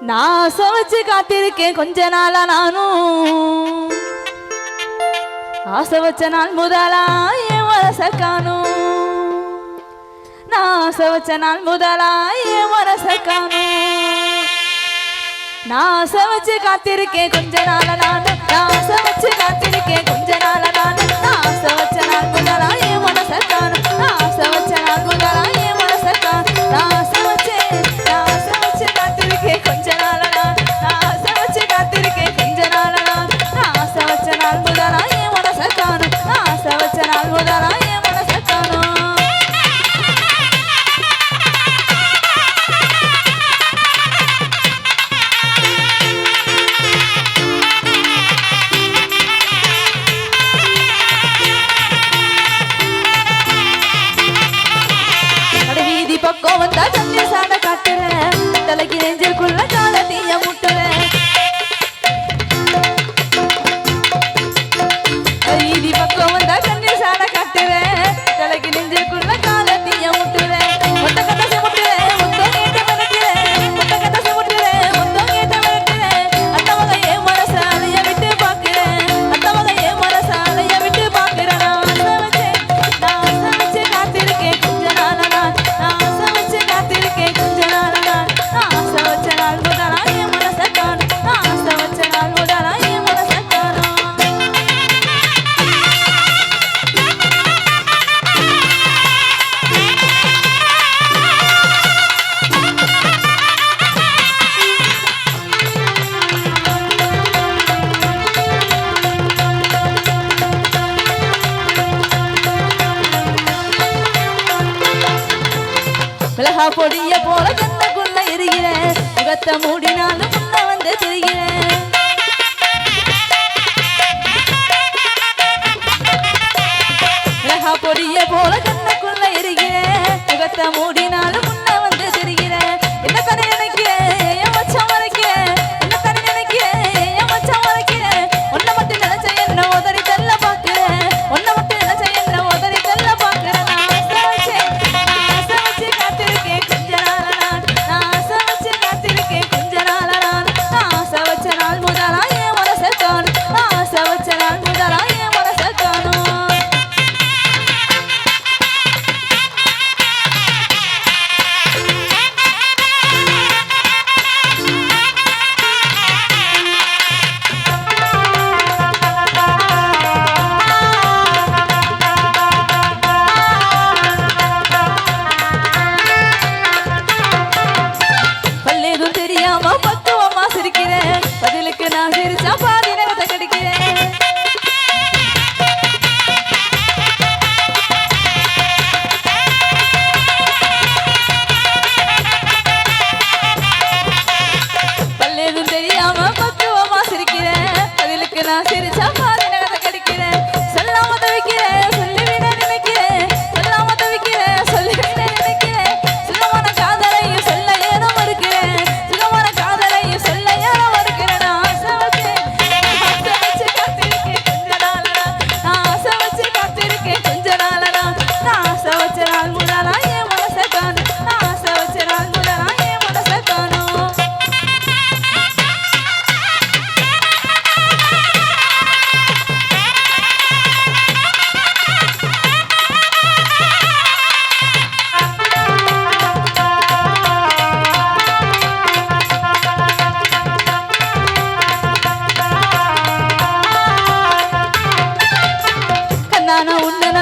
நான் சமைச்சு காத்திருக்கேன் கொஞ்ச நாளா நானும். ஆசை வச்ச நாள் முதலா என் மனச காணும். நான் ஆசை வச்ச நாள் முதலா என் மனச காணும். நான் சமைச்சு காத்திருக்கேன் கொஞ்ச நாளா நானும். நான் சமைச்சு காத்திருக்கேன் கொஞ்ச நாள் ஆஹா பொடிய போல கண்ணுக்குள்ள இருக்கிற முகத்தை மூடினாலும் முன்ன வந்து திரிகிற. ஆஹா பொடிய போல கண்ணுக்குள்ள இருக்கிற முகத்தை மூடி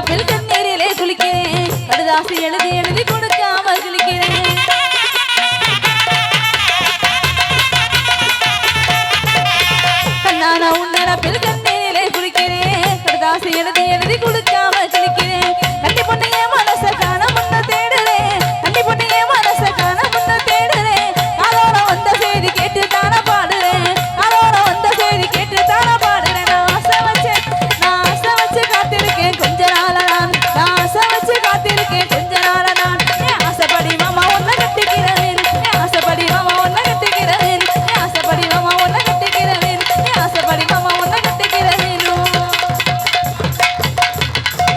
மாப்பில் கண்ணீரிலே குளிக்கிறேன். அடுதாசி எழுதி எழுதி கொடுக்காமல் குளிக்கிறேன் கண்ணான உன்னரப்பில் கண்ணீர்